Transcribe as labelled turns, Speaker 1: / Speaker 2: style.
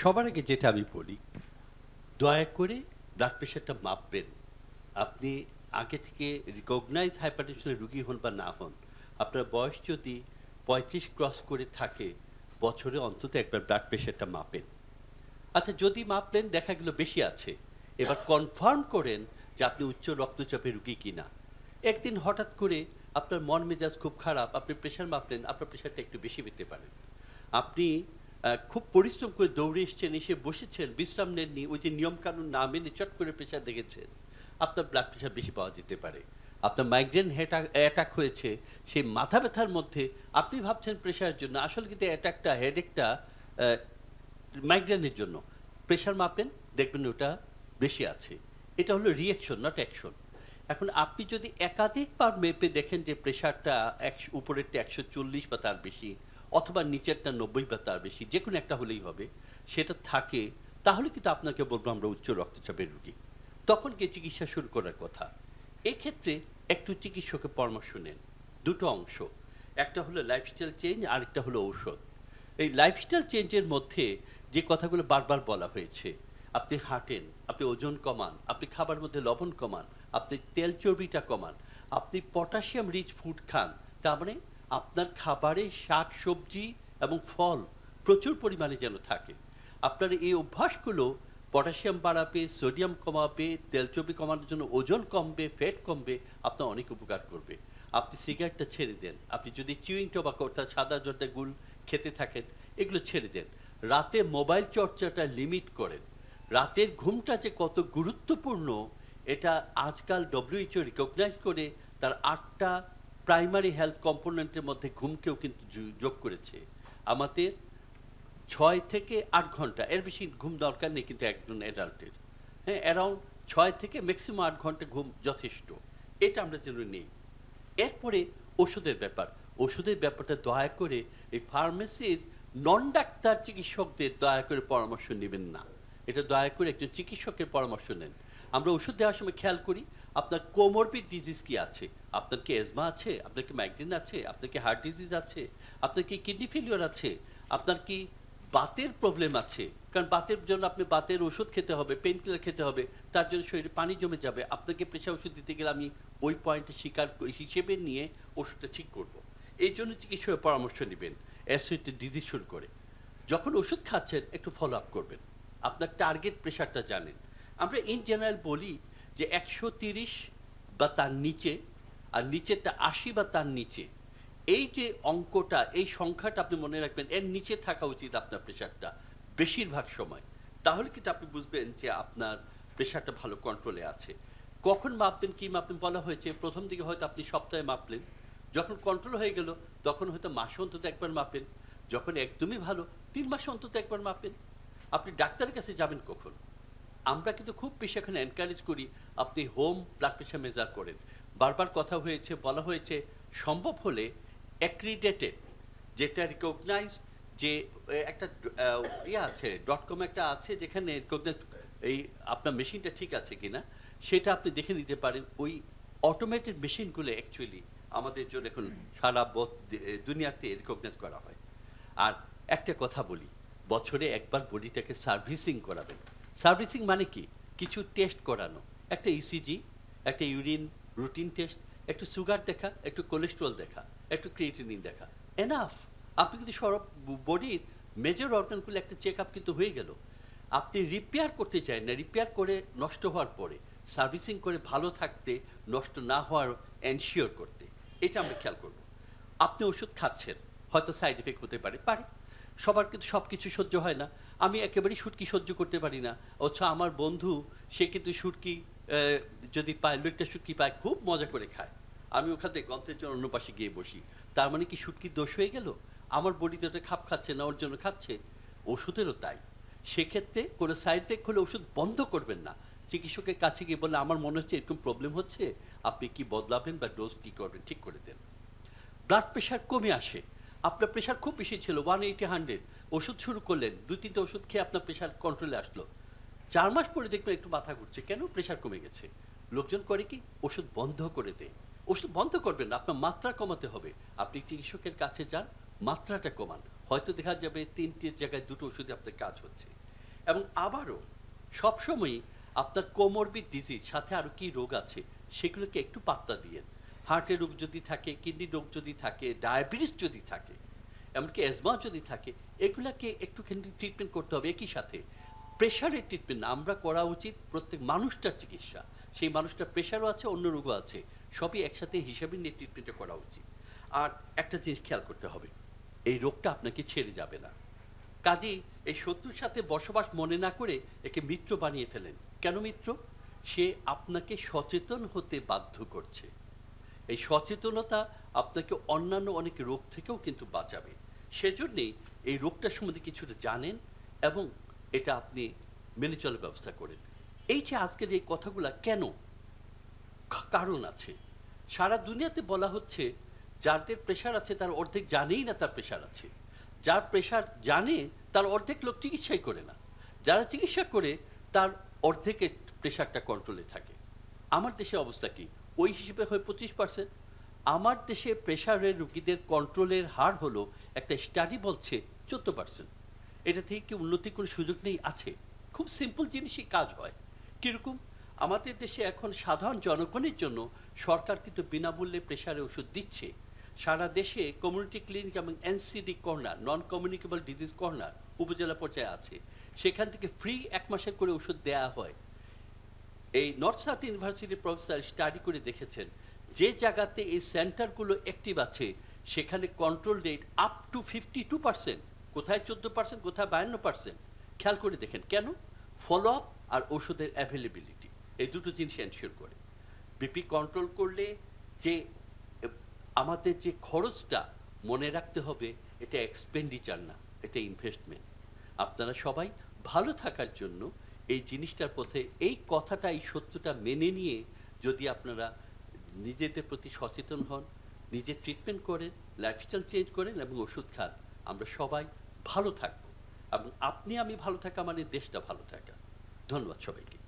Speaker 1: সবার আগে যেটা আমি বলি, দয়া করে ব্লাড প্রেশারটা মাপবেন। আপনি আগে থেকে রিকগনাইজ হাইপারটেনশনের রুগী হন বা না হন, আপনার বয়স যদি পঁয়ত্রিশ ক্রস করে থাকে, বছরে অন্তত একবার ব্লাড প্রেশারটা মাপেন। আচ্ছা যদি মাপলেন, দেখা গেল বেশি আছে। এবার কনফার্ম করেন যে আপনি উচ্চ রক্তচাপের রুগী কিনা। একদিন হঠাৎ করে আপনার মন মেজাজ খুব খারাপ, আপনি প্রেশার মাপলেন, আপনার প্রেশারটা একটু বেশি পেতে পারেন। আপনি খুব পরিশ্রম করে দৌড়ে এসছেন, এসে বসেছেন, বিশ্রাম নেননি, ওই যে নিয়মকানুন না মেনে চট করে প্রেশার দেখেছেন। আপনার ব্লাড প্রেশার বেশি পাওয়া যেতে পারে। আপনার মাইগ্রেন অ্যাটাক হয়েছে, সেই মাথা ব্যথার মধ্যে আপনি ভাবছেন প্রেশারের জন্য। আসলে কিন্তু অ্যাটাকটা হেডেকটা মাইগ্রেনের জন্য। প্রেশার মাপেন, দেখবেন ওটা বেশি আছে। এটা হলো রিয়াকশন নট অ্যাকশন এখন আপনি যদি একাধিকবার মেপে দেখেন যে প্রেশারটা একশো, উপরেরটা একশো চল্লিশ বা তার বেশি অথবা নিচেরটা নব্বই বা তার বেশি, যে কোনো একটা হলেই হবে, সেটা থাকে, তাহলে কিন্তু আপনাকে বলব আমরা উচ্চ রক্তচাপের রুগী। তখন গিয়ে চিকিৎসা শুরু করার কথা। এক্ষেত্রে একটু চিকিৎসকের পরামর্শ নেন। দুটো অংশ। একটা হলো লাইফস্টাইল চেঞ্জ আরেকটা হলো ঔষধ। এই লাইফস্টাইল চেঞ্জের মধ্যে যে কথাগুলো বারবার বলা হয়েছে, আপনি হাঁটেন, আপনি ওজন কমান, আপনি খাবার মধ্যে লবণ কমান, আপনি তেল চর্বিটা কমান, আপনি পটাশিয়াম রিচ ফুড খান, তার মানে আপনার খাবারে শাক, সবজি এবং ফল প্রচুর পরিমাণে যেন থাকে। আপনার এই অভ্যাসগুলো পটাশিয়াম বাড়াবে, সোডিয়াম কমাবে, তেল চর্বি কমানোর জন্য ওজন কমবে ফ্যাট কমবে, আপনার অনেক উপকার করবে। আপনি সিগারেটটা ছেড়ে দেন। আপনি যদি চিউইং টোবাকো অর্থাৎ সাদা জর্দা গুল খেতে থাকেন, এগুলো ছেড়ে দেন। রাতে মোবাইল চর্চাটা লিমিট করেন। রাতের ঘুমটা যে কত গুরুত্বপূর্ণ, এটা আজকাল ডব্লিউএইচও রিকগনাইজ করে তার আটটা প্রাইমারি হেলথ কম্পোনেন্টের মধ্যে ঘুমকেও কিন্তু যোগ করেছে। আমাদের ছয় থেকে আট ঘণ্টা, এর বেশি ঘুম দরকার নেই কিন্তু একজন অ্যাডাল্টের হ্যাঁ অ্যারাউন্ড ছয় থেকে ম্যাক্সিমাম আট ঘণ্টা ঘুম যথেষ্ট। এটা আমরা যেন নেই। এরপরে ওষুধের ব্যাপার। ওষুধের ব্যাপারটা দয়া করে এই ফার্মেসির নন ডাক্তার চিকিৎসকদের দয়া করে পরামর্শ নেবেন না। এটা দয়া করে একজন চিকিৎসকের পরামর্শ নেন। আমরা ওষুধ দেওয়ার সময় খেয়াল করি, আপনার কোমরবিড ডিজিজ কি আছে? আপনার কি এজমা আছে? আপনার কি মাইগ্রেন আছে? আপনার কি হার্ট ডিজিজ আছে? আপনার কি কিডনি ফেলিওর আছে? আপনার কি বাতের প্রবলেম আছে? কারণ বাতের জন্য আপনি বাতের ওষুধ খেতে হবে পেন কিলার খেতে হবে, তার জন্য শরীরে পানি জমে যাবে। আপনাকে প্রেশার ওষুধ দিতে গেলে আমি ওই পয়েন্টে ক- হিসেবে নিয়ে ওষুধটা ঠিক করব। এই জন্য চিকিৎসকের পরামর্শ নেবেন অ্যাসিড ডিজিজ শুরু করে। যখন ওষুধ খাচ্ছেন, একটু ফলো আপ করবেন। আপনার টার্গেট প্রেশারটা জানেন। আমরা ইন জেনারেল বলি যে একশো তিরিশ বা তার নিচে আর নিচেরটা আশি বা তার নিচে। এই যে অঙ্কটা, এই সংখ্যাটা আপনি মনে রাখবেন, এর নিচে থাকা উচিত আপনার প্রেশারটা বেশিরভাগ সময়। তাহলে কিন্তু আপনি বুঝবেন যে আপনার প্রেশারটা ভালো কন্ট্রোলে আছে। কখন মাপবেন, কি মাপবেন বলা হয়েছে? প্রথম দিকে হয়তো আপনি সপ্তাহে মাপলেন। যখন কন্ট্রোল হয়ে গেল, তখন হয়তো মাসে অন্তত একবার মাপেন। যখন একদমই ভালো, তিন মাসে অন্তত একবার মাপেন। আপনি ডাক্তারের কাছে যাবেন কখন? আমরা কিন্তু খুব বেশি এখন এনকারেজ করি আপনি হোম ব্লাড প্রেশার মেজার করেন। বারবার কথা হয়েছে, বলা হয়েছে, সম্ভব হলে অ্যাক্রিডেটেড যেটা রিকগনাইজ যে একটা ইয়ে আছে ডট কম একটা আছে যেখানে এই আপনার মেশিনটা ঠিক আছে কিনা, সেটা আপনি দেখে নিতে পারেন। ওই অটোমেটেড মেশিনগুলো অ্যাকচুয়ালি আমাদের জন্য এখন সারা দুনিয়াতে রিকগনাইজ করা হয়। আর একটা কথা বলি, বছরে একবার বডিটাকে সার্ভিসিং করাবেন। সার্ভিসিং মানে কি? কিছু টেস্ট করানো। একটা ইসিজি একটা ইউরিন রুটিন টেস্ট একটু সুগার দেখা, একটু কোলেস্ট্রল দেখা, একটু ক্রিয়েটিনিন দেখা। এনাফ আপনি কিন্তু সব বডির মেজর অর্গানগুলো একটা চেক আপ কিন্তু হয়ে গেল। আপনি রিপেয়ার করতে চান না রিপেয়ার করে নষ্ট হওয়ার পরে, সার্ভিসিং করে ভালো থাকতে, নষ্ট না হওয়ার এনশিওর করতে। এটা আমরা খেয়াল করব। আপনি ওষুধ খাচ্ছেন, হয়তো সাইড এফেক্ট হতে পারে পারে। সবার কিন্তু সব কিছু সহ্য হয় না। আমি একেবারেই শুটকি সহ্য করতে পারি না। অথচ আমার বন্ধু সে কিন্তু আহ, যদি পায় লোকটা শুটকি পায় খুব মজা করে খায়। আমি ওখান থেকে গন্থের জন্য অন্য পাশে গিয়ে বসি। তার মানে কি শুটকির দোষ হয়ে গেল? আমার বডিতে ওটা খাপ খাচ্ছে না ওর জন্য খাচ্ছে? ওষুধেরও তাই। সেক্ষেত্রে কোনো সাইড এফেক্ট হলে ওষুধ বন্ধ করবেন না। চিকিৎসকের কাছে গিয়ে বলে আমার মনে হচ্ছে এরকম প্রবলেম হচ্ছে। আপনি কি বদলাবেন বা ডোজ কি করবেন ঠিক করে দেন। ব্লাড প্রেশার কমে আসে। আপনার প্রেশার খুব বেশি ছিল ওয়ান এইটি হান্ড্রেড ওষুধ শুরু করলেন। দুই, তিনটে ওষুধ খেয়ে আপনার প্রেশার কন্ট্রোলে আসলো। চার মাস পরে দেখবেন একটু মাথা ঘুরছে। কেন প্রেশার কমে গেছে? লোকজন করে কি? ওষুধ বন্ধ করে দেয় ওষুধ বন্ধ করবেন না, আপনার মাত্রা কমাতে হবে। আপনি চিকিৎসকের কাছে যান, মাত্রাটা কমান। হয়তো দেখা যাবে তিনটির জায়গায় দুটো ওষুধে আপনার কাজ হচ্ছে। এবং আবারও সবসময়ই আপনার কোমরবিড ডিজিজ সাথে আরও কি রোগ আছে, সেগুলোকে একটু পাত্তা দিয়ে। হার্টের রোগ যদি থাকে কিডনি রোগ যদি থাকে ডায়াবেটিস যদি থাকে এমনকি অ্যাজমা যদি থাকে, এগুলাকে একটুখানি ট্রিটমেন্ট করতে হবে একই সাথে। প্রেশারের ট্রিটমেন্ট আমরা করা উচিত প্রত্যেক মানুষটার চিকিৎসা। সেই মানুষটার প্রেশারও আছে, অন্য রোগও আছে। সবই একসাথে হিসাবে নিয়ে ট্রিটমেন্টটা করা উচিত। আর একটা জিনিস খেয়াল করতে হবে, এই রোগটা আপনাকে ছেড়ে যাবে না। কাজেই এই শত্রুর সাথে বসবাস মনে না করে একে মিত্র বানিয়ে ফেলেন। কেন মিত্র? সে আপনাকে সচেতন হতে বাধ্য করছে। এই সচেতনতা আপনাকে অন্যান্য অনেক রোগ থেকেও কিন্তু বাঁচাবে। সেজন্যেই এই রোগটার সম্বন্ধে কিছুটা জানেন এবং এটা আপনি মেনে চলার ব্যবস্থা করেন। এই যে আজকের এই কথাগুলা কেন কারণ আছে? সারা দুনিয়াতে বলা হচ্ছে, যাদের প্রেশার আছে তার অর্ধেক জানেই না তার প্রেশার আছে। যার প্রেশার জানে, তার অর্ধেক লোক চিকিৎসাই করে না। যারা চিকিৎসা করে, তার অর্ধেকের প্রেশারটা কন্ট্রোলে থাকে। আমার দেশে অবস্থা কি? ওই হিসেবে হয় পঁচিশ পার্সেন্ট আমার দেশে প্রেশারের রুগীদের কন্ট্রোলের হার হলো একটা স্টাডি বলছে চোদ্দ পার্সেন্ট এটা থেকে কি উন্নতির কোনো সুযোগ নেই? আছে। খুব সিম্পল জিনিসই কাজ হয়। কীরকম? আমাদের দেশে এখন সাধারণ জনগণের জন্য সরকার কিন্তু বিনামূল্যে প্রেশারে ওষুধ দিচ্ছে। সারা দেশে কমিউনিটি ক্লিনিক এবং NCD corner non communicable disease corner উপজেলা পর্যায়ে আছে। সেখান থেকে ফ্রি এক মাসের করে ওষুধ দেয়া হয়। এই নর্থ সাউথ ইউনিভার্সিটির প্রফেসর স্টাডি করে দেখেছেন। যে জায়গাতে এই সেন্টারগুলো অ্যাক্টিভ আছে, সেখানে control rate up to fifty two percent কোথায় চোদ্দ পার্সেন্ট কোথায় বায়ান্ন পার্সেন্ট খেয়াল করে দেখেন। কেন? ফলো আপ আর ওষুধের অ্যাভেলেবিলিটি এই দুটো জিনিস এনশিওর করে। বিপি কন্ট্রোল করলে যে, আমাদের যে খরচটা মনে রাখতে হবে, এটা এক্সপেন্ডিচার না, এটা ইনভেস্টমেন্ট আপনারা সবাই ভালো থাকার জন্য এই জিনিসটার পথে, এই কথাটা, এই সত্যটা মেনে নিয়ে যদি আপনারা নিজেদের প্রতি সচেতন হন, নিজের ট্রিটমেন্ট করেন লাইফস্টাইল চেঞ্জ করেন এবং ওষুধ খান। আমরা সবাই ভালো থাকব এবং আপনি আমি ভালো থাকা মানে দেশটা ভালো থাকা। ধন্যবাদ সবাইকে।